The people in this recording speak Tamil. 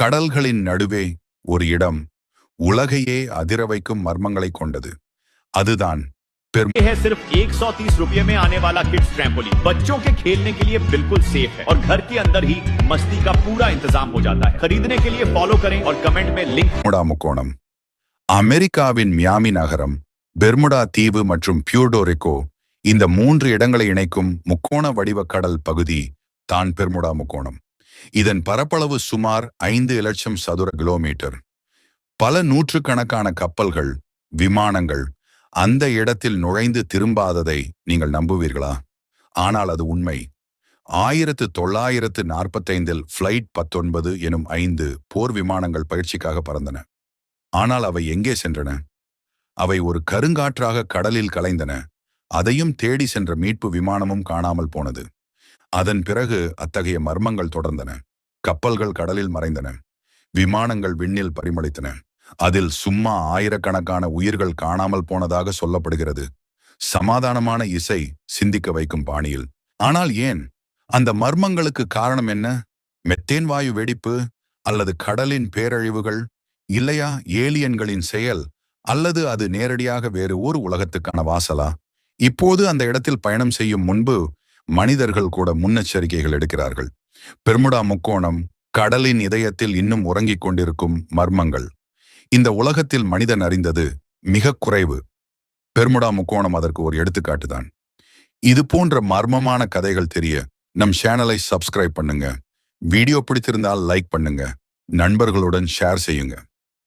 கடல்களின் நடுவே ஒரு இடம் உலகையே அதிர வைக்கும் மர்மங்களை கொண்டது அதுதான் பெரும் ये है सिर्फ 130 रुपए में आने वाला किड्स ट्रैम्पोलिन बच्चों के खेलने के लिए बिल्कुल सेफ है और घर के अंदर ही मस्ती का पूरा इंतजाम हो जाता है खरीदने के लिए फॉलो करें और कमेंट में लिंक பெர்முடா முக்கோணம் அமெரிக்காவின் மியாமி நகரம் பெர்முடா தீவு மற்றும் பியூர்டோரிக்கோ இந்த மூன்று இடங்களை இணைக்கும் முக்கோண வடிவ கடல் பகுதி தான் பெர்முடா முக்கோணம் இதன் பரப்பளவு சுமார் ஐந்து லட்சம் சதுர கிலோமீட்டர். பல நூற்றுக்கணக்கான கப்பல்கள் விமானங்கள் அந்த இடத்தில் நுழைந்து திரும்பாததை நீங்கள் நம்புவீர்களா? ஆனால் அது உண்மை. ஆயிரத்து தொள்ளாயிரத்து நாற்பத்தைந்தில் ஃப்ளைட் பத்தொன்பது எனும் ஐந்து போர் விமானங்கள் பயிற்சிக்காக பறந்தன. ஆனால் அவை எங்கே சென்றன? அவை ஒரு கருங்காற்றாக கடலில் கலைந்தன. அதையும் தேடி சென்ற மீட்பு விமானமும் காணாமல் போனது. அதன் பிறகு அத்தகைய மர்மங்கள் தொடர்ந்தன. கப்பல்கள் கடலில் மறைந்தன. விமானங்கள் விண்ணில் பரிமளித்தன. அதில் சும்மா ஆயிரக்கணக்கான உயிர்கள் காணாமல் போனதாக சொல்லப்படுகிறது. சமாதானமான இசை சிந்திக்க வைக்கும் பாணியில். ஆனால் ஏன்? அந்த மர்மங்களுக்கு காரணம் என்ன? மெத்தேன் வாயு வெடிப்பு அல்லது கடலின் பேரழிவுகள் இல்லையா? ஏலியன்களின் செயல் அல்லது அது நேரடியாக வேறு ஒரு உலகத்துக்கான வாசலா? இப்போது அந்த இடத்தில் பயணம் செய்யும் முன்பு மனிதர்கள் கூட முன்னெச்சரிக்கைகள் எடுக்கிறார்கள். பெர்முடா முக்கோணம் கடலின் இதயத்தில் இன்னும் உறங்கிக் கொண்டிருக்கும் மர்மங்கள். இந்த உலகத்தில் மனிதன் அறிந்தது மிக குறைவு. பெர்முடா முக்கோணம் அதற்கு ஒரு எடுத்துக்காட்டுதான் இது போன்ற மர்மமான கதைகள் தெரிய நம் சேனலை சப்ஸ்கிரைப் பண்ணுங்க. வீடியோ பிடித்திருந்தால் லைக் பண்ணுங்க. நண்பர்களுடன் ஷேர் செய்யுங்க.